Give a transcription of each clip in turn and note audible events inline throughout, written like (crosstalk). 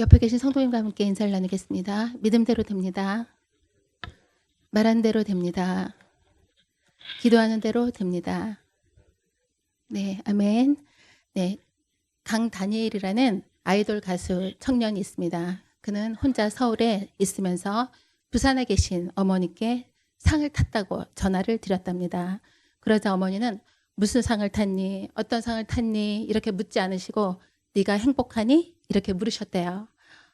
옆에 계신 성도님과 함께 인사를 나누겠습니다. 믿음대로 됩니다. 말한 대로 됩니다. 기도하는 대로 됩니다. 네, 아멘. 네, 강 다니엘이라는 아이돌 가수 청년이 있습니다. 그는 혼자 서울에 있으면서 부산에 계신 어머니께 상을 탔다고 전화를 드렸답니다. 그러자 어머니는 무슨 상을 탔니? 어떤 상을 탔니? 이렇게 묻지 않으시고 네가 행복하니? 이렇게 물으셨대요.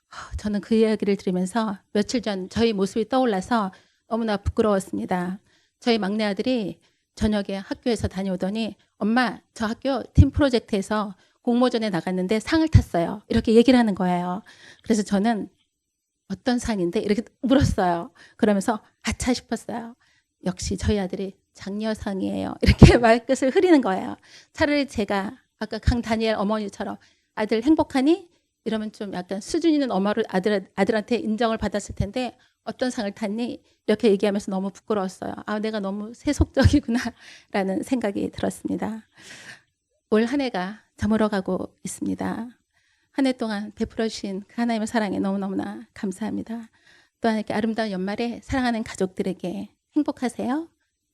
하, 저는 그 이야기를 들으면서 며칠 전 저희 모습이 떠올라서 너무나 부끄러웠습니다. 저희 막내 아들이 저녁에 학교에서 다녀오더니 엄마 저 학교 팀 프로젝트에서 공모전에 나갔는데 상을 탔어요. 이렇게 얘기를 하는 거예요. 그래서 저는 어떤 상인데 이렇게 물었어요. 그러면서 아차 싶었어요. 역시 저희 아들이 장려상이에요. 이렇게 (laughs) 말끝을 흐리는 거예요. 차라리 제가 아까 강 다니엘 어머니처럼 아들 행복하니? 이러면 좀 약간 수준 있는 엄마를 아들, 아들한테 인정을 받았을 텐데 어떤 상을 탔니? 이렇게 얘기하면서 너무 부끄러웠어요. 아, 내가 너무 세속적이구나. (laughs) 라는 생각이 들었습니다. 올 한 해가 저물어 가고 있습니다. 한 해 동안 베풀어 주신 그 하나님의 사랑에 너무너무나 감사합니다. 또한 이렇게 아름다운 연말에 사랑하는 가족들에게 행복하세요?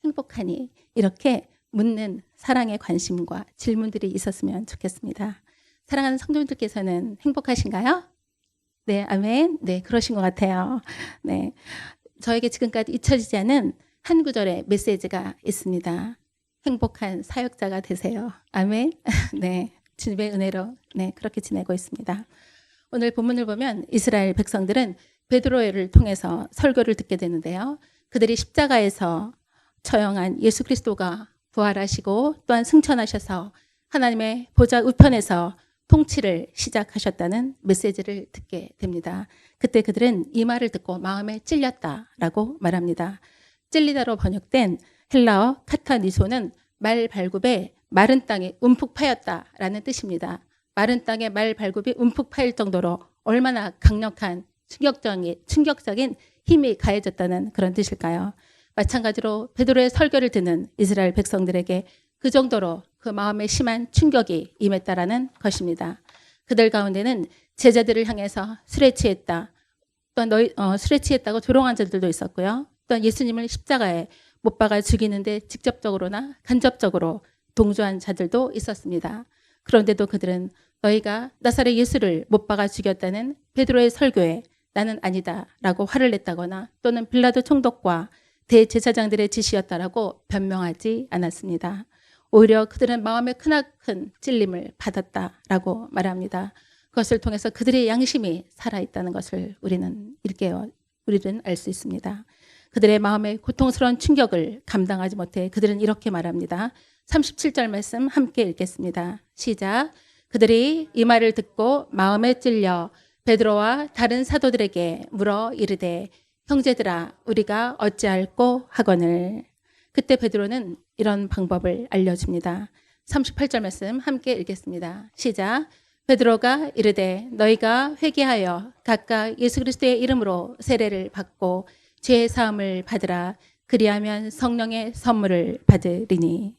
행복하니? 이렇게 묻는 사랑의 관심과 질문들이 있었으면 좋겠습니다. 사랑하는 성도님들께서는 행복하신가요? 네, 아멘. 네, 그러신 것 같아요. 네. 저에게 지금까지 잊혀지지 않은 한 구절의 메시지가 있습니다. 행복한 사역자가 되세요. 아멘. (laughs) 네. 주님의 은혜로 네, 그렇게 지내고 있습니다. 오늘 본문을 보면 이스라엘 백성들은 베드로를 통해서 설교를 듣게 되는데요. 그들이 십자가에서 처형한 예수 그리스도가 부활하시고 또한 승천하셔서 하나님의 보좌 우편에서 통치를 시작하셨다는 메시지를 듣게 됩니다. 그때 그들은 이 말을 듣고 마음에 찔렸다라고 말합니다. 찔리다로 번역된 헬라어 카타니소는 말 발굽에 마른 땅이 움푹 파였다라는 뜻입니다. 마른 땅에 말 발굽이 움푹 파일 정도로 얼마나 강력한 충격적인, 충격적인 힘이 가해졌다는 그런 뜻일까요? 마찬가지로 베드로의 설교를 듣는 이스라엘 백성들에게 그 정도로 그 마음에 심한 충격이 임했다라는 것입니다. 그들 가운데는 제자들을 향해서 술에 취했다. 또 너희 어, 술에 취했다고 조롱한 자들도 있었고요. 또 예수님을 십자가에 못 박아 죽이는데 직접적으로나 간접적으로 동조한 자들도 있었습니다. 그런데도 그들은 너희가 나사렛 예수를 못 박아 죽였다는 베드로의 설교에 나는 아니다라고 화를 냈다거나 또는 빌라도 총독과 대제사장들의 지시였다라고 변명하지 않았습니다. 오히려 그들은 마음에 크나큰 찔림을 받았다라고 말합니다. 그것을 통해서 그들의 양심이 살아있다는 것을 우리는 일게요. 우리는 알 수 있습니다. 그들의 마음에 고통스러운 충격을 감당하지 못해 그들은 이렇게 말합니다. 37절 말씀 함께 읽겠습니다. 시작. 그들이 이 말을 듣고 마음에 찔려 베드로와 다른 사도들에게 물어 이르되 형제들아 우리가 어찌할꼬 하거늘 그때 베드로는 이런 방법을 알려줍니다. 38절 말씀 함께 읽겠습니다. 시작. 베드로가 이르되 너희가 회개하여 각각 예수 그리스도의 이름으로 세례를 받고 죄의 사함을 받으라 그리하면 성령의 선물을 받으리니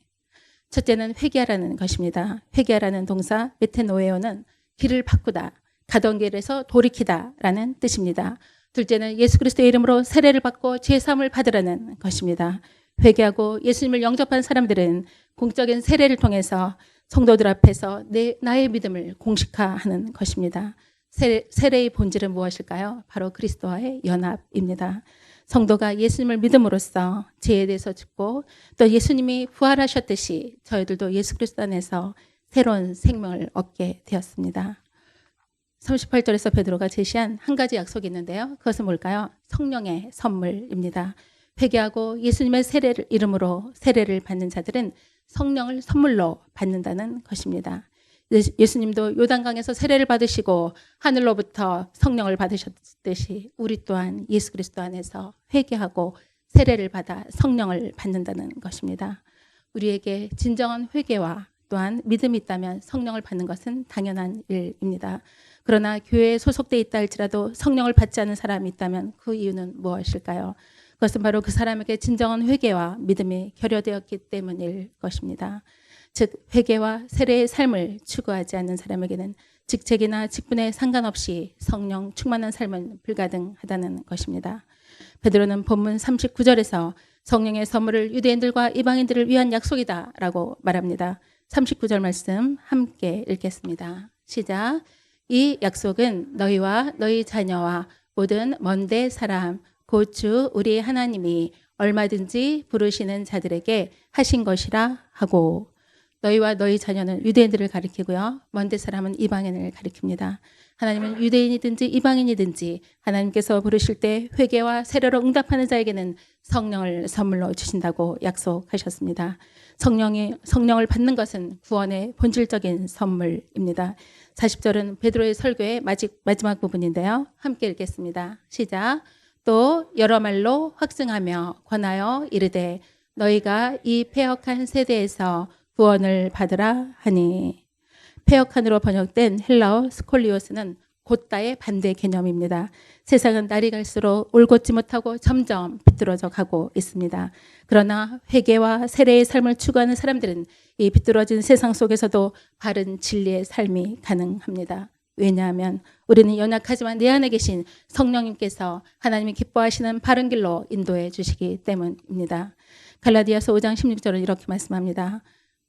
첫째는 회개하라는 것입니다. 회개하라는 동사 메테노에오는 길을 바꾸다, 가던 길에서 돌이키다라는 뜻입니다. 둘째는 예수 그리스도의 이름으로 세례를 받고 죄 사함을 받으라는 것입니다. 회개하고 예수님을 영접한 사람들은 공적인 세례를 통해서 성도들 앞에서 내, 나의 믿음을 공식화하는 것입니다. 세례, 세례의 본질은 무엇일까요? 바로 그리스도와의 연합입니다. 성도가 예수님을 믿음으로써 죄에 대해서 죽고 또 예수님이 부활하셨듯이 저희들도 예수 그리스도 안에서 새로운 생명을 얻게 되었습니다. 38절에서 베드로가 제시한 한 가지 약속이 있는데요. 그것은 뭘까요? 성령의 선물입니다. 회개하고 예수님의 세례를 이름으로 세례를 받는 자들은 성령을 선물로 받는다는 것입니다. 예수님도 요단강에서 세례를 받으시고 하늘로부터 성령을 받으셨듯이 우리 또한 예수 그리스도 안에서 회개하고 세례를 받아 성령을 받는다는 것입니다. 우리에게 진정한 회개와 또한 믿음이 있다면 성령을 받는 것은 당연한 일입니다. 그러나 교회에 소속돼 있다 할지라도 성령을 받지 않은 사람이 있다면 그 이유는 무엇일까요? 그것은 바로 그 사람에게 진정한 회개와 믿음이 결여되었기 때문일 것입니다. 즉 회개와 세례의 삶을 추구하지 않는 사람에게는 직책이나 직분에 상관없이 성령 충만한 삶은 불가능하다는 것입니다. 베드로는 본문 39절에서 성령의 선물을 유대인들과 이방인들을 위한 약속이다라고 말합니다. 39절 말씀 함께 읽겠습니다. 시작. 이 약속은 너희와 너희 자녀와 모든 먼데 사람 고주 우리 하나님이 얼마든지 부르시는 자들에게 하신 것이라 하고 너희와 너희 자녀는 유대인들을 가리키고요. 먼데 사람은 이방인을 가리킵니다. 하나님은 유대인이든지 이방인이든지 하나님께서 부르실 때 회개와 세례로 응답하는 자에게는 성령을 선물로 주신다고 약속하셨습니다. 성령이 성령을 받는 것은 구원의 본질적인 선물입니다. 40절은 베드로의 설교의 마지, 마지막 부분인데요. 함께 읽겠습니다. 시작. 또 여러 말로 확증하며 권하여 이르되 너희가 이 폐역한 세대에서 구원을 받으라 하니 폐역한으로 번역된 헬라어 스콜리오스는 곧다의 반대 개념입니다. 세상은 날이 갈수록 올곧지 못하고 점점 비뚤어져 가고 있습니다. 그러나 회개와 세례의 삶을 추구하는 사람들은 이 비뚤어진 세상 속에서도 바른 진리의 삶이 가능합니다. 왜냐하면 우리는 연약하지만 내 안에 계신 성령님께서 하나님이 기뻐하시는 바른 길로 인도해 주시기 때문입니다. 갈라디아서 5장 16절은 이렇게 말씀합니다.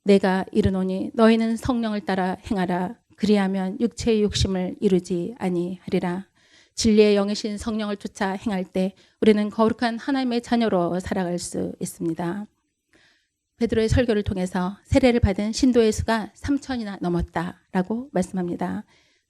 내가 이르노니 너희는 성령을 따라 행하라 그리하면 육체의 욕심을 이루지 아니하리라. 진리의 영이신 성령을 쫓아 행할 때 우리는 거룩한 하나님의 자녀로 살아갈 수 있습니다. 베드로의 설교를 통해서 세례를 받은 신도의 수가 3천이나 넘었다라고 말씀합니다.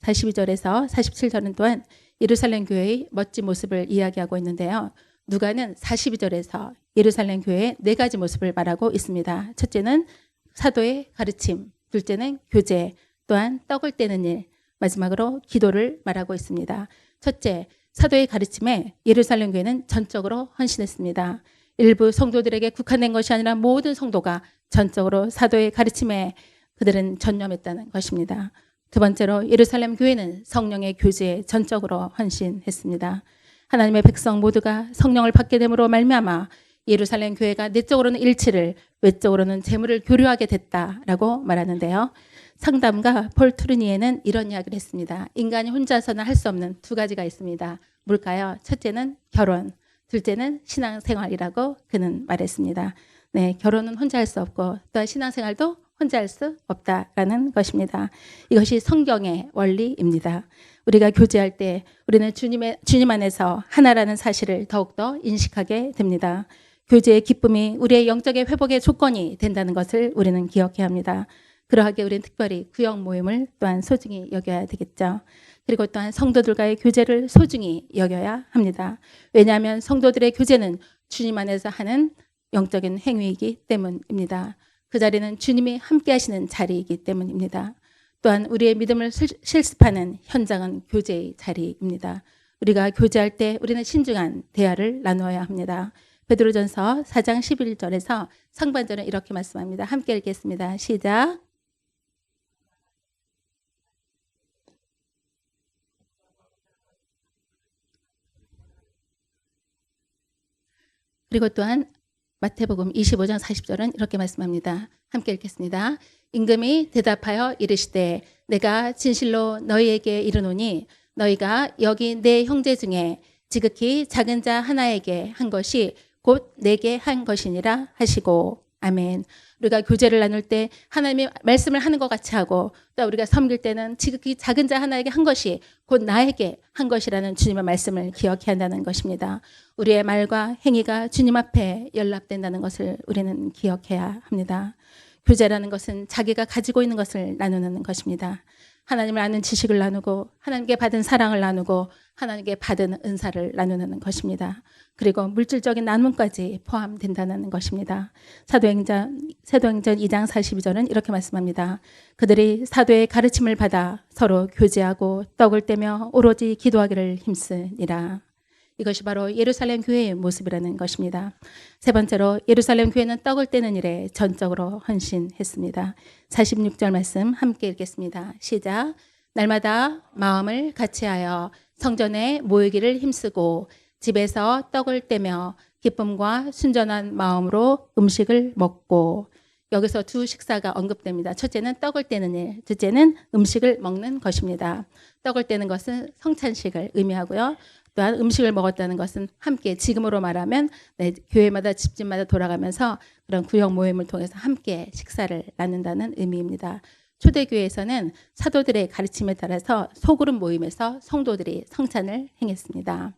42절에서 47절은 또한 예루살렘 교회의 멋진 모습을 이야기하고 있는데요. 누가는 42절에서 예루살렘 교회의 네 가지 모습을 말하고 있습니다. 첫째는 사도의 가르침, 둘째는 교제, 또한 떡을 떼는 일, 마지막으로 기도를 말하고 있습니다. 첫째, 사도의 가르침에 예루살렘 교회는 전적으로 헌신했습니다. 일부 성도들에게 국한된 것이 아니라 모든 성도가 전적으로 사도의 가르침에 그들은 전념했다는 것입니다. 두 번째로 예루살렘 교회는 성령의 교제에 전적으로 헌신했습니다. 하나님의 백성 모두가 성령을 받게 됨으로 말미암아 예루살렘 교회가 내적으로는 일치를 외적으로는 재물을 교류하게 됐다라고 말하는데요. 상담가 폴 투르니에는 이런 이야기를 했습니다. 인간이 혼자서는 할 수 없는 두 가지가 있습니다. 뭘까요? 첫째는 결혼, 둘째는 신앙생활이라고 그는 말했습니다. 네, 결혼은 혼자 할 수 없고 또한 신앙생활도 혼자 할 수 없다라는 것입니다. 이것이 성경의 원리입니다. 우리가 교제할 때 우리는 주님의 주님 안에서 하나라는 사실을 더욱더 인식하게 됩니다. 교제의 기쁨이 우리의 영적의 회복의 조건이 된다는 것을 우리는 기억해야 합니다. 그러하게 우리는 특별히 구역 모임을 또한 소중히 여겨야 되겠죠. 그리고 또한 성도들과의 교제를 소중히 여겨야 합니다. 왜냐하면 성도들의 교제는 주님 안에서 하는 영적인 행위이기 때문입니다. 그 자리는 주님이 함께 하시는 자리이기 때문입니다. 또한 우리의 믿음을 실습하는 현장은 교제의 자리입니다. 우리가 교제할 때 우리는 신중한 대화를 나누어야 합니다. 베드로전서 4장 11절에서 상반절은 이렇게 말씀합니다. 함께 읽겠습니다. 시작. 그리고 또한 마태복음 25장 40절은 이렇게 말씀합니다. 함께 읽겠습니다. 임금이 대답하여 이르시되 내가 진실로 너희에게 이르노니 너희가 여기 내 형제 중에 지극히 작은 자 하나에게 한 것이 곧 내게 한 것이니라 하시고 아멘. 우리가 교제를 나눌 때 하나님의 말씀을 하는 것 같이 하고 또 우리가 섬길 때는 지극히 작은 자 하나에게 한 것이 곧 나에게 한 것이라는 주님의 말씀을 기억해야 한다는 것입니다. 우리의 말과 행위가 주님 앞에 연락된다는 것을 우리는 기억해야 합니다. 교제라는 것은 자기가 가지고 있는 것을 나누는 것입니다. 하나님을 아는 지식을 나누고 하나님께 받은 사랑을 나누고 하나님께 받은 은사를 나누는 것입니다. 그리고 물질적인 나눔까지 포함된다는 것입니다. 사도행전 사도행전 2장 42절은 이렇게 말씀합니다. 그들이 사도의 가르침을 받아 서로 교제하고 떡을 떼며 오로지 기도하기를 힘쓰니라. 이것이 바로 예루살렘 교회의 모습이라는 것입니다. 세 번째로 예루살렘 교회는 떡을 떼는 일에 전적으로 헌신했습니다. 46절 말씀 함께 읽겠습니다. 시작. 날마다 마음을 같이하여 성전에 모이기를 힘쓰고 집에서 떡을 떼며 기쁨과 순전한 마음으로 음식을 먹고 여기서 두 식사가 언급됩니다. 첫째는 떡을 떼는 일, 둘째는 음식을 먹는 것입니다. 떡을 떼는 것은 성찬식을 의미하고요. 또한 음식을 먹었다는 것은 함께 지금으로 말하면 네, 교회마다 집집마다 돌아가면서 그런 구역 모임을 통해서 함께 식사를 나눈다는 의미입니다. 초대교회에서는 사도들의 가르침에 따라서 소그룹 모임에서 성도들이 성찬을 행했습니다.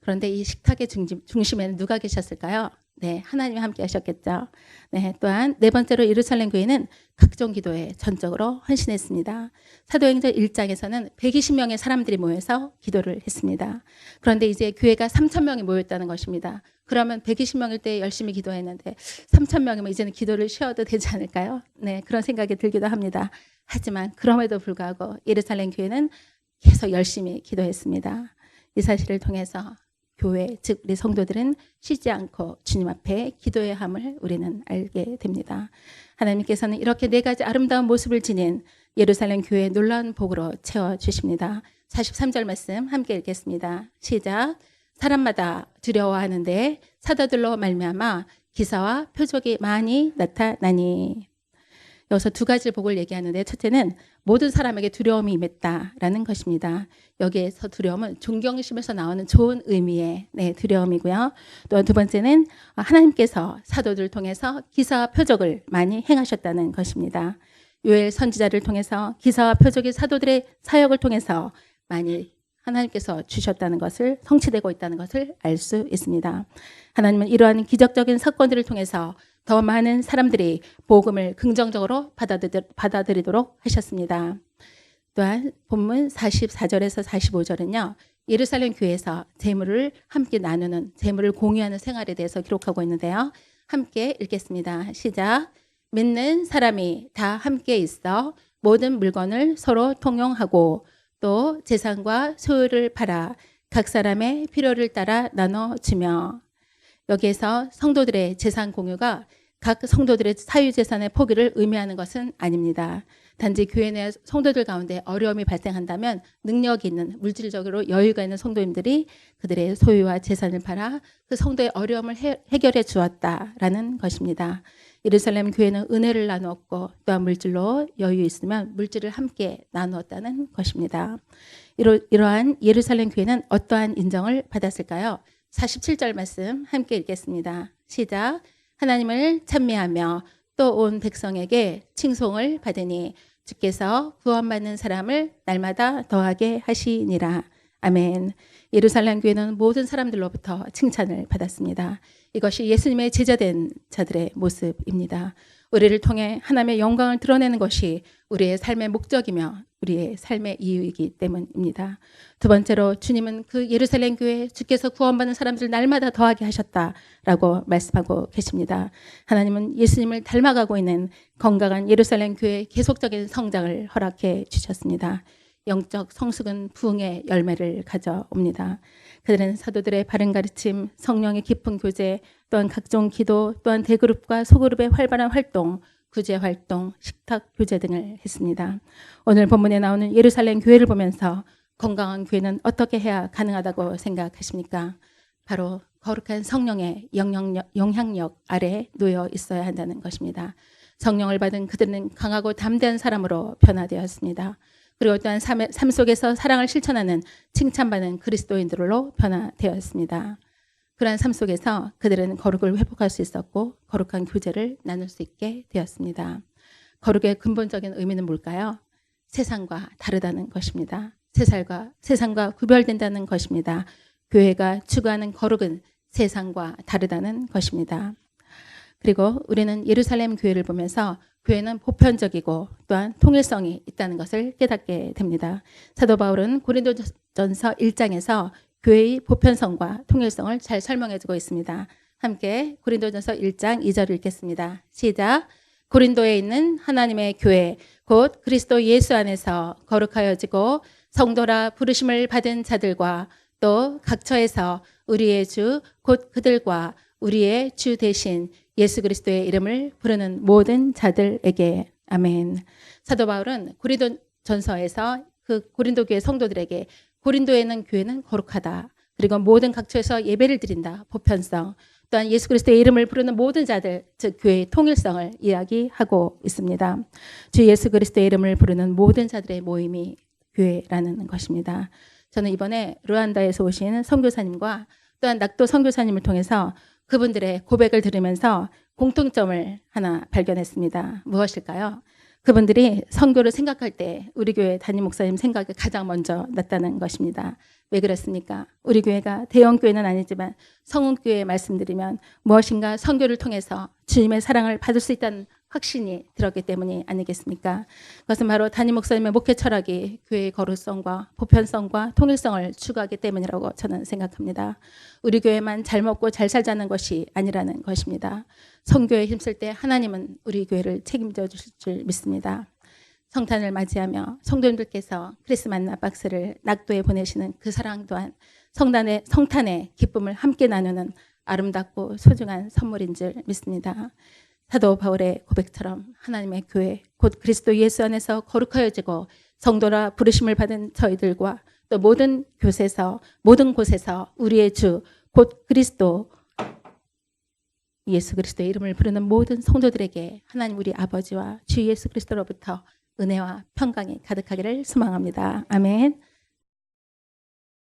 그런데 이 식탁의 중심, 중심에는 누가 계셨을까요? 네, 하나님이 함께 하셨겠죠. 네, 또한 네 번째로 예루살렘 교회는 각종 기도에 전적으로 헌신했습니다. 사도행전 1장에서는 120명의 사람들이 모여서 기도를 했습니다. 그런데 이제 교회가 3천 명이 모였다는 것입니다. 그러면 120명일 때 열심히 기도했는데 3천 명이면 이제는 기도를 쉬어도 되지 않을까요? 네, 그런 생각이 들기도 합니다. 하지만 그럼에도 불구하고 예루살렘 교회는 계속 열심히 기도했습니다. 이 사실을 통해서 교회 즉 우리 성도들은 쉬지 않고 주님 앞에 기도해야 함을 우리는 알게 됩니다. 하나님께서는 이렇게 네 가지 아름다운 모습을 지닌 예루살렘 교회의 놀라운 복으로 채워 주십니다. 43절 말씀 함께 읽겠습니다. 시작. 사람마다 두려워하는데 사도들로 말미암아 기사와 표적이 많이 나타나니 여기서 두 가지 복을 얘기하는데 첫째는 모든 사람에게 두려움이 임했다라는 것입니다. 여기에서 두려움은 존경심에서 나오는 좋은 의미의 네, 두려움이고요. 또 두 번째는 하나님께서 사도들을 통해서 기사와 표적을 많이 행하셨다는 것입니다. 요엘 선지자를 통해서 기사와 표적이 사도들의 사역을 통해서 많이 하나님께서 주셨다는 것을 성취되고 있다는 것을 알 수 있습니다. 하나님은 이러한 기적적인 사건들을 통해서 더 많은 사람들이 복음을 긍정적으로 받아들이, 도록 하셨습니다. 또한 본문 44절에서 45절은요. 예루살렘 교회에서 재물을 함께 나누는 재물을 공유하는 생활에 대해서 기록하고 있는데요. 함께 읽겠습니다. 시작. 믿는 사람이 다 함께 있어 모든 물건을 서로 통용하고 또 재산과 소유를 팔아 각 사람의 필요를 따라 나눠 주며 여기에서 성도들의 재산 공유가 각 성도들의 사유재산의 포기를 의미하는 것은 아닙니다. 단지 교회 내 성도들 가운데 어려움이 발생한다면 능력이 있는 물질적으로 여유가 있는 성도님들이 그들의 소유와 재산을 팔아 그 성도의 어려움을 해, 결해 주었다라는 것입니다. 예루살렘 교회는 은혜를 나누었고 또한 물질로 여유 있으면 물질을 함께 나누었다는 것입니다. 이러, 이러한 예루살렘 교회는 어떠한 인정을 받았을까요? 47절 말씀 함께 읽겠습니다. 시작. 하나님을 찬미하며 또 온 백성에게 칭송을 받으니 주께서 구원받는 사람을 날마다 더하게 하시니라. 아멘. 예루살렘 교회는 모든 사람들로부터 칭찬을 받았습니다. 이것이 예수님의 제자된 자들의 모습입니다. 우리를 통해 하나님의 영광을 드러내는 것이 우리의 삶의 목적이며 우리의 삶의 이유이기 때문입니다. 두 번째로 주님은 그 예루살렘 교회 주께서 구원받는 사람들 날마다 더하게 하셨다라고 말씀하고 계십니다. 하나님은 예수님을 닮아가고 있는 건강한 예루살렘 교회 계속적인 성장을 허락해 주셨습니다. 영적 성숙은 부흥의 열매를 가져옵니다. 그들은 사도들의 바른 가르침, 성령의 깊은 교제, 또한 각종 기도, 또한 대그룹과 소그룹의 활발한 활동, 구제 활동, 식탁 교제 등을 했습니다. 오늘 본문에 나오는 예루살렘 교회를 보면서 건강한 교회는 어떻게 해야 가능하다고 생각하십니까? 바로 거룩한 성령의 영향력, 영향력 아래 놓여 있어야 한다는 것입니다. 성령을 받은 그들은 강하고 담대한 사람으로 변화되었습니다. 그리고 또한 삶, 삶 속에서 사랑을 실천하는 칭찬받는 그리스도인들로 변화되었습니다. 그러한 삶 속에서 그들은 거룩을 회복할 수 있었고 거룩한 교제를 나눌 수 있게 되었습니다. 거룩의 근본적인 의미는 뭘까요? 세상과 다르다는 것입니다. 세상과 세상과 구별된다는 것입니다. 교회가 추구하는 거룩은 세상과 다르다는 것입니다. 그리고 우리는 예루살렘 교회를 보면서 교회는 보편적이고 또한 통일성이 있다는 것을 깨닫게 됩니다. 사도 바울은 고린도전서 1장에서 교회의 보편성과 통일성을 잘 설명해 주고 있습니다. 함께 고린도전서 1장 2절 읽겠습니다. 시작. 고린도에 있는 하나님의 교회 곧 그리스도 예수 안에서 거룩하여지고 성도라 부르심을 받은 자들과 또 각처에서 우리의 주 곧 그들과 우리의 주 대신 예수 그리스도의 이름을 부르는 모든 자들에게 아멘. 사도 바울은 고린도 전서에서 그 고린도 교회 성도들에게 고린도에 있는 교회는 거룩하다. 그리고 모든 각처에서 예배를 드린다. 보편성. 또한 예수 그리스도의 이름을 부르는 모든 자들, 즉 교회의 통일성을 이야기하고 있습니다. 주 예수 그리스도의 이름을 부르는 모든 자들의 모임이 교회라는 것입니다. 저는 이번에 르완다에서 오신 선교사님과 또한 낙도 선교사님을 통해서 그분들의 고백을 들으면서 공통점을 하나 발견했습니다. 무엇일까요? 그분들이 선교를 생각할 때 우리 교회 담임 목사님 생각이 가장 먼저 났다는 것입니다. 왜 그렇습니까? 우리 교회가 대형 교회는 아니지만 성운 교회 말씀드리면 무엇인가 선교를 통해서 주님의 사랑을 받을 수 있다는 확신이 들었기 때문이 아니겠습니까? 그것은 바로 담임 목사님의 목회 철학이 교회의 거룩성과 보편성과 통일성을 추구하기 때문이라고 저는 생각합니다. 우리 교회만 잘 먹고 잘 살자는 것이 아니라는 것입니다. 선교에 힘쓸 때 하나님은 우리 교회를 책임져 주실 줄 믿습니다. 성탄을 맞이하며 성도님들께서 크리스마스 박스를 낙도에 보내시는 그 사랑 또한 성단의 성탄의 기쁨을 함께 나누는 아름답고 소중한 선물인 줄 믿습니다. 사도 바울의 고백처럼 하나님의 교회 곧 그리스도 예수 안에서 거룩하여지고 성도라 부르심을 받은 저희들과 또 모든 교세서 모든 곳에서 우리의 주 곧 그리스도 예수 그리스도의 이름을 부르는 모든 성도들에게 하나님 우리 아버지와 주 예수 그리스도로부터 은혜와 평강이 가득하기를 소망합니다. 아멘.